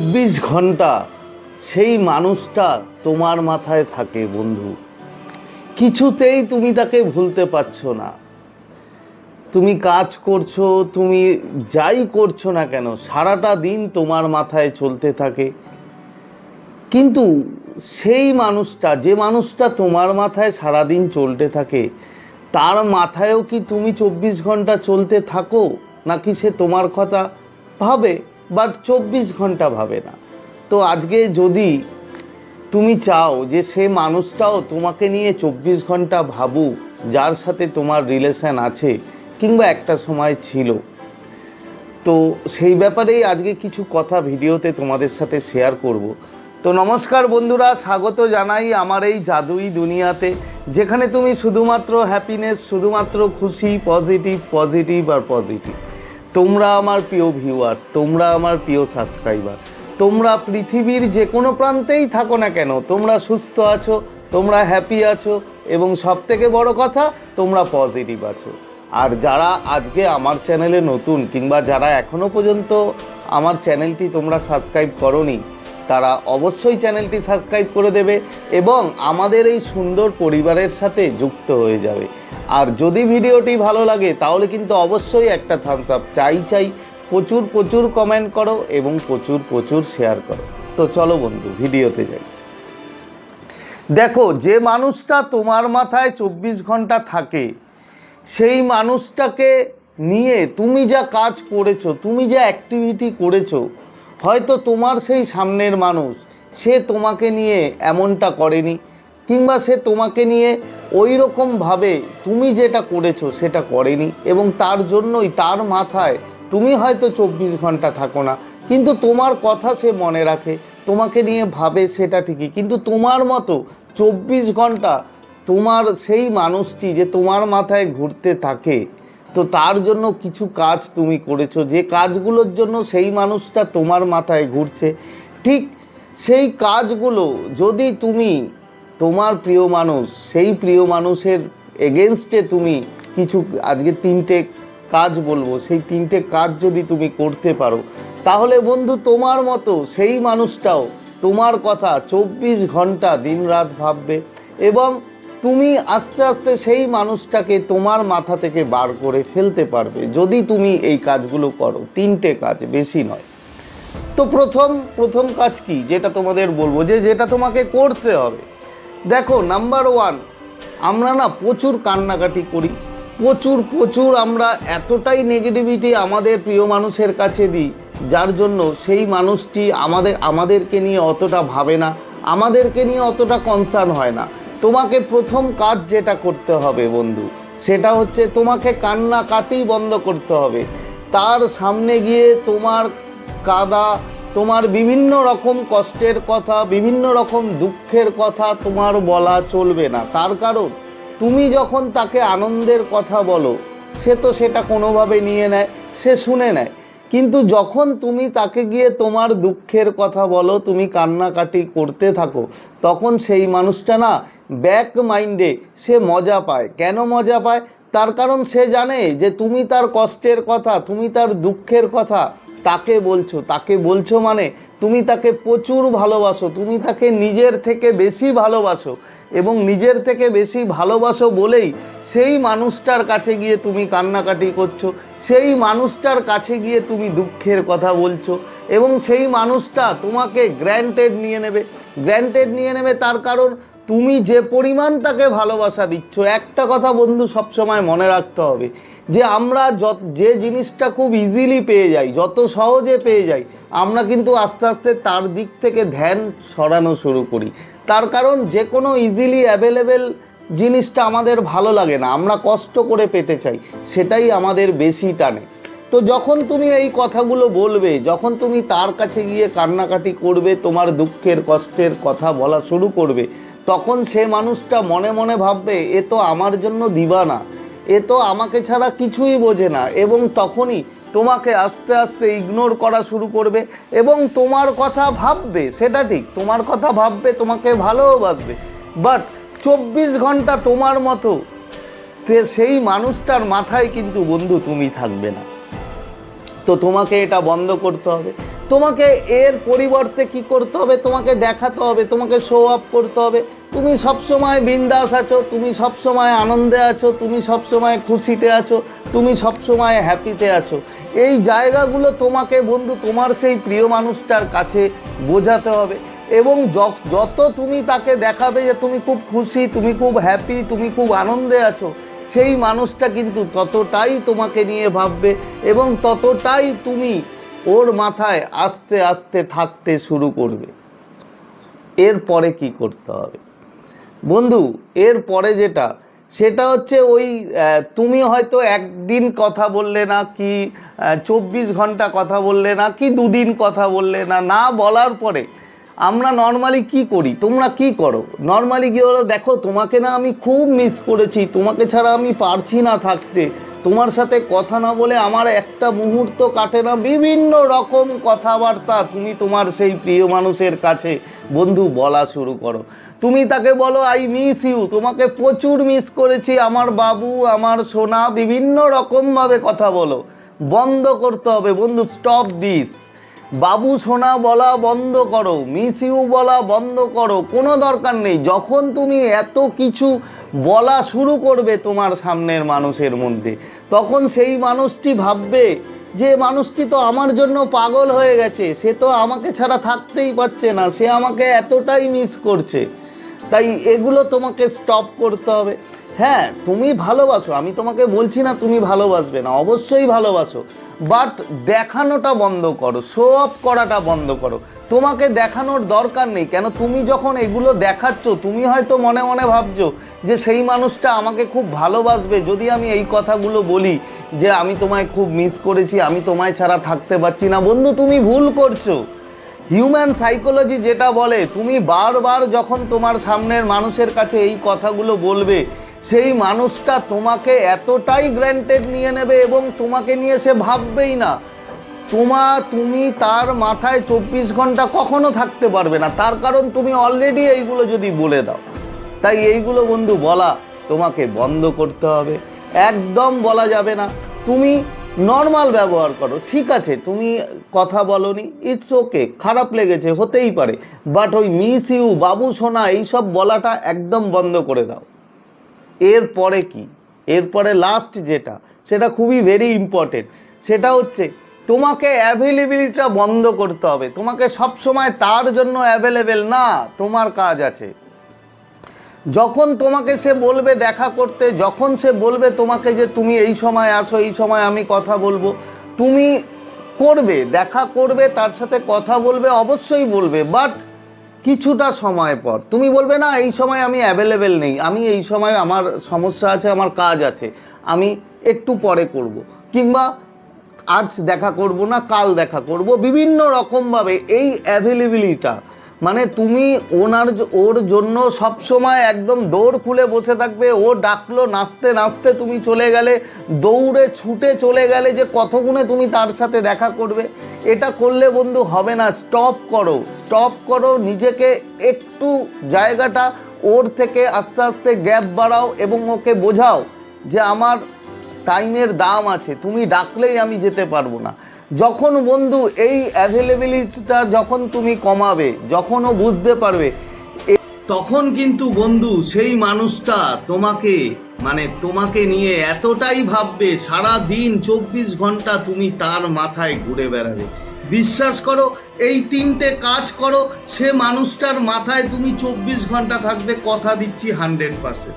চব্বিশ ঘণ্টা সেই মানুষটা তোমার মাথায় থাকে, বন্ধু। কিছুতেই তুমি তাকে ভুলতে পারছ না। তুমি কাজ করছ, তুমি যাই করছ না কেন, সারাটা দিন তোমার মাথায় চলতে থাকে। কিন্তু সেই মানুষটা, যে মানুষটা তোমার মাথায় সারাদিন চলতে থাকে, তার মাথায়ও কি তুমি চব্বিশ ঘণ্টা চলতে থাকো? নাকি সে তোমার কথা ভাবে? বাট চব্বিশ ঘণ্টা ভাবে না। তো আজকে যদি তুমি চাও যে সে মানুষটাও তোমাকে নিয়ে চব্বিশ ঘণ্টা ভাবুক, যার সাথে তোমার রিলেশান আছে, কিংবা একটা সময় ছিল। তো সেই ব্যাপারেই আজকে কিছু কথা ভিডিওতে তোমাদের সাথে শেয়ার করব। তো নমস্কার বন্ধুরা, স্বাগত জানাই আমার এই জাদুই দুনিয়াতে, যেখানে তুমি শুধুমাত্র হ্যাপিনেস শুধুমাত্র খুশি পজিটিভ পজিটিভ আর পজিটিভ তোমরা আমার প্রিয় ভিউয়ার্স তোমরা আমার প্রিয় সাবস্ক্রাইবার তোমরা পৃথিবীর যে কোনো প্রান্তেই থাকো না কেন, তোমরা সুস্থ আছো, তোমরা হ্যাপি আছো এবং সব থেকে বড় কথা, তোমরা পজিটিভ আছো। আর যারা আজকে আমার চ্যানেলে নতুন কিংবা যারা এখনও পর্যন্ত আমার চ্যানেলটি তোমরা সাবস্ক্রাইব করনি তারা অবশ্যই চ্যানেলটি সাবস্ক্রাইব করে দেবে এবং আমাদের এই সুন্দর পরিবারের সাথে যুক্ত হয়ে যাবে। আর যদি ভিডিওটি ভালো লাগে, তাহলে কিন্তু অবশ্যই একটা থামস আপ চাই চাই, প্রচুর প্রচুর কমেন্ট করো এবং প্রচুর প্রচুর শেয়ার করো। তো চলো বন্ধু, ভিডিওতে যাই। দেখো, যে মানুষটা তোমার মাথায় চব্বিশ ঘণ্টা থাকে, সেই মানুষটাকে নিয়ে তুমি যা কাজ করেছ, তুমি যা অ্যাক্টিভিটি করেছ হয়তো তোমার সেই সামনের মানুষ, সে তোমাকে নিয়ে এমনটা করেনি, কিংবা সে তোমাকে নিয়ে ওই রকমভাবে তুমি যেটা করেছ সেটা করেনি, এবং তার জন্যই তার মাথায় তুমি হয়তো চব্বিশ ঘণ্টা থাকো না। কিন্তু তোমার কথা সে মনে রাখে, তোমাকে নিয়ে ভাবে সেটা ঠিকই। কিন্তু তোমার মতো চব্বিশ ঘণ্টা তোমার সেই মানুষটি যে তোমার মাথায় ঘুরতে থাকে তো তার জন্য কিছু কাজ তুমি করেছ। যে কাজগুলোর জন্য সেই মানুষটা তোমার মাথায় ঘুরছে। ঠিক সেই কাজগুলো যদি তুমি তোমার প্রিয় মানুষ, সেই প্রিয় মানুষের এগেনস্টে তুমি কিছু আজকে তিনটে কাজ বলব। সেই তিনটে কাজ যদি তুমি করতে পারো, তাহলে বন্ধু তোমার মতো সেই মানুষটাও তোমার কথা চব্বিশ ঘণ্টা দিনরাত ভাববে এবং তুমি আস্তে আস্তে সেই মানুষটাকে তোমার মাথা থেকে বার করে ফেলতে পারবে। যদি তুমি এই কাজগুলো করো, তিনটে কাজ বেশি নয়। তো প্রথম প্রথম কাজ কি? যেটা তোমাদের বলব যে, যেটা তোমাকে করতে হবে। দেখো নাম্বার ওয়ান আমরা না প্রচুর কান্নাকাটি করি। প্রচুর প্রচুর আমরা এতটাই নেগেটিভিটি আমাদের প্রিয় মানুষের কাছে দিই, যার জন্য সেই মানুষটি আমাদের, আমাদেরকে নিয়ে অতটা ভাবে না, আমাদেরকে নিয়ে অতটা কনসার্ন হয় না। তোমাকে প্রথম কাজ যেটা করতে হবে বন্ধু, সেটা হচ্ছে তোমাকে কান্নাকাটি বন্ধ করতে হবে। তার সামনে গিয়ে তোমার কাদা, তোমার বিভিন্ন রকম কষ্টের কথা, বিভিন্ন রকম দুঃখের কথা তোমার বলা চলবে না। তার কারণ, তুমি যখন তাকে আনন্দের কথা বলো, সে তো সেটা কোনোভাবে নিয়ে নেয়, সে শুনে নেয়। কিন্তু যখন তুমি তাকে গিয়ে তোমার দুঃখের কথা বলো, তুমি কান্নাকাটি করতে থাকো, তখন সেই মানুষটা না ব্যাক মাইন্ডে সে মজা পায়। কেন মজা পায়? তার কারণ সে জানে যে তুমি তার কষ্টের কথা, তুমি তার দুঃখের কথা তাকে বলছো। তাকে বলছো মানে তুমি তাকে প্রচুর ভালোবাসো, তুমি তাকে নিজের থেকে বেশি ভালোবাসো এবং নিজের থেকে বেশি ভালোবাসো বলেই সেই মানুষটার কাছে গিয়ে তুমি কান্নাকাটি করছ, সেই মানুষটার কাছে গিয়ে তুমি দুঃখের কথা বলছো এবং সেই মানুষটা তোমাকে গ্র্যান্টেড নিয়ে নেবে। গ্র্যান্টেড নিয়ে নেবে তার কারণ তুমি যে পরিমাণ তাকে ভালোবাসা দিচ্ছ, একটা কথা বন্ধু সবসময় মনে রাখতে হবে যে আমরা যত, যে জিনিসটা খুব ইজিলি পেয়ে যাই, যত সহজে পেয়ে যাই, আমরা কিন্তু আস্তে আস্তে তার দিক থেকে ধ্যান সরানো শুরু করি। তার কারণ যে কোনো ইজিলি অ্যাভেলেবেল জিনিসটা আমাদের ভালো লাগে না, আমরা কষ্ট করে পেতে চাই, সেটাই আমাদের বেশি টানে। তো যখন তুমি এই কথাগুলো বলবে, যখন তুমি তার কাছে গিয়ে কান্নাকাটি করবে, তোমার দুঃখের, কষ্টের কথা বলা শুরু করবে তখন সে মানুষটা মনে মনে ভাববে, এ তো আমার জন্য দিবা না এ তো আমাকে ছাড়া কিছুই বোঝে না। এবং তখনই তোমাকে আস্তে আস্তে ইগনোর করা শুরু করবে এবং তোমার কথা ভাববে, সেটা ঠিক, তোমার কথা ভাববে, তোমাকে ভালোবাসবে। বাট চব্বিশ ঘণ্টা তোমার মতো সেই মানুষটার মাথায় কিন্তু বন্ধু তুমি থাকবে না। তো তোমাকে এটা বন্ধ করতে হবে। তোমাকে এর পরিবর্তে কি করতে হবে? তোমাকে দেখাতে হবে, তোমাকে শো আপ করতে হবে। তুমি সবসময় বিন্দাস আছো, তুমি সবসময় আনন্দে আছো, তুমি সবসময় খুশিতে আছো, তুমি সবসময় হ্যাপিতে আছো। এই জায়গাগুলো তোমাকে বন্ধু, তোমার সেই প্রিয় মানুষটার কাছে বোঝাতে হবে। এবং যত তুমি তাকে দেখাবে যে তুমি খুব খুশি, তুমি খুব হ্যাপি তুমি খুব আনন্দে আছো, সেই মানুষটা কিন্তু ততটাই তোমাকে নিয়ে ভাববে এবং ততটাই তুমি ওর মাথায় আস্তে আস্তে থাকতে শুরু করবে। এরপরে কি করতে হবে? বন্ধু, এর পরে যেটা, সেটা হচ্ছে ওই তুমি হয়তো একদিন কথা বললে না কি চব্বিশ ঘণ্টা কথা বললে না কি, দুদিন কথা বললে না না বলার পরে আমরা নর্মালি কি করি? তোমরা কি করো? নর্মালি কি হলো দেখো, তোমাকে না আমি খুব মিস করেছি, তোমাকে ছাড়া আমি পারছি না থাকতে। তোমার সাথে কথা না বলে আমার একটা মুহূর্ত কাটে না, বিভিন্ন রকম কথাবার্তা তুমি তোমার সেই প্রিয় মানুষের কাছে। বন্ধু, বলা শুরু করো। তুমি তাকে বলো আই মিস ইউ তোমাকে প্রচুর মিস করেছি। আমার বাবু, আমার সোনা, বিভিন্ন রকমভাবে কথা বলো। বন্ধ করতে হবে। বন্ধু স্টপ দিস বাবু, সোনা বলা বন্ধ করো। মিস ইউ বলা বন্ধ করো। কোনো দরকার নেই। যখন তুমি এত কিছু বলা শুরু করবে তোমার সামনের মানুষের মধ্যে, তখন সেই মানুষটি ভাববে যে, মানুষটি তো আমার জন্য পাগল হয়ে গেছে। সে তো আমাকে ছাড়া থাকতেই পারছে না। সে আমাকে এতটাই মিস করছে। তাই এগুলো তোমাকে স্টপ করতে হবে। হ্যাঁ তুমি ভালোবাসো, আমি তোমাকে বলছি না তুমি ভালোবাসবে না, অবশ্যই ভালোবাসো। বাট দেখানোটা বন্ধ করো শো অফ করাটা বন্ধ করো। তোমাকে দেখানোর দরকার নেই, কেন তুমি যখন এগুলো দেখাচ্ছ, তুমি হয়তো মনে মনে ভাবছ যে সেই মানুষটা আমাকে খুব ভালোবাসবে। যদি আমি এই কথাগুলো বলি যে আমি তোমায় খুব মিস করেছি, আমি তোমায় ছাড়া থাকতে পারছি না, বন্ধু তুমি ভুল করছ। হিউম্যান সাইকোলজি যেটা বলে, তুমি বারবার যখন তোমার সামনের মানুষের কাছে এই কথাগুলো বলবে, সেই মানুষটা তোমাকে এতটাই গ্র্যান্টেড নিয়ে নেবে এবং তোমাকে নিয়ে সে ভাববেই না। তোমা, তুমি তার মাথায় চব্বিশ ঘণ্টা কখনো থাকতে পারবে না। তার কারণ তুমি অলরেডি এইগুলো যদি বলে দাও। তাই এইগুলো বন্ধু বলা তোমাকে বন্ধ করতে হবে। একদম বলা যাবে না। তুমি নর্মাল ব্যবহার করো, ঠিক আছে, তুমি কথা বলনি ইটস ওকে খারাপ লেগেছে, হতেই পারে বাট ওই মিস ইউ বাবু সোনা, এইসব বলাটা একদম বন্ধ করে দাও। এরপরে কি? এরপরে লাস্ট যেটা, সেটা খুবই ভেরি ইম্পর্টেন্ট সেটা হচ্ছে তোমাকে অ্যাভেলেবিলিটিটা বন্ধ করতে হবে, তোমাকে সব সময় তার জন্য অ্যাভেলেবেল না, তোমার কাজ আছে। যখন তোমাকে সে বলবে দেখা করতে, যখন সে বলবে তোমাকে যে তুমি এই সময় আসো, এই সময় আমি কথা বলব, তুমি করবে, দেখা করবে, তার সাথে কথা বলবে, অবশ্যই বলবে বাট কিছুটা সময় পর। তুমি বলবে, না, এই সময় আমি অ্যাভেলেবেল নেই, আমি এই সময় আমার সমস্যা আছে, আমার কাজ আছে, আমি একটু পরে করব। কিংবা, আজ দেখা করব না, কাল দেখা করব। বিভিন্ন রকমভাবে এই অ্যাভেলেবিলিটা মানে তুমি ওনার ওর জন্য সব সময় একদম দৌড় খুলে বসে থাকবে, ও ডাকলো, নাচতে নাচতে তুমি চলে গেলে, দৌড়ে ছুটে চলে গেলে যে কতগুণে তুমি তার সাথে দেখা করবে, এটা করলে বন্ধু হবে না স্টপ করো স্টপ করো, নিজেকে একটু জায়গাটা ওর থেকে আস্তে আস্তে গ্যাপ বাড়াও এবং ওকে বোঝাও যে আমার টাইমের দাম আছে, তুমি ডাকলেই আমি যেতে পারব না। যখন বন্ধু, এই অ্যাভেলেবিলিটিটা যখন তুমি কমাবে যখনও বুঝতে পারবে তখন কিন্তু বন্ধু, সেই মানুষটা তোমাকে মানে তোমাকে নিয়ে এতটাই ভাববে সারা দিন চব্বিশ ঘণ্টা তুমি তার মাথায় ঘুরে বেড়াবে। বিশ্বাস করো, এই তিনটে কাজ করো, সে মানুষটার মাথায় তুমি চব্বিশ ঘণ্টা থাকবে, কথা দিচ্ছি হান্ড্রেড পার্সেন্ট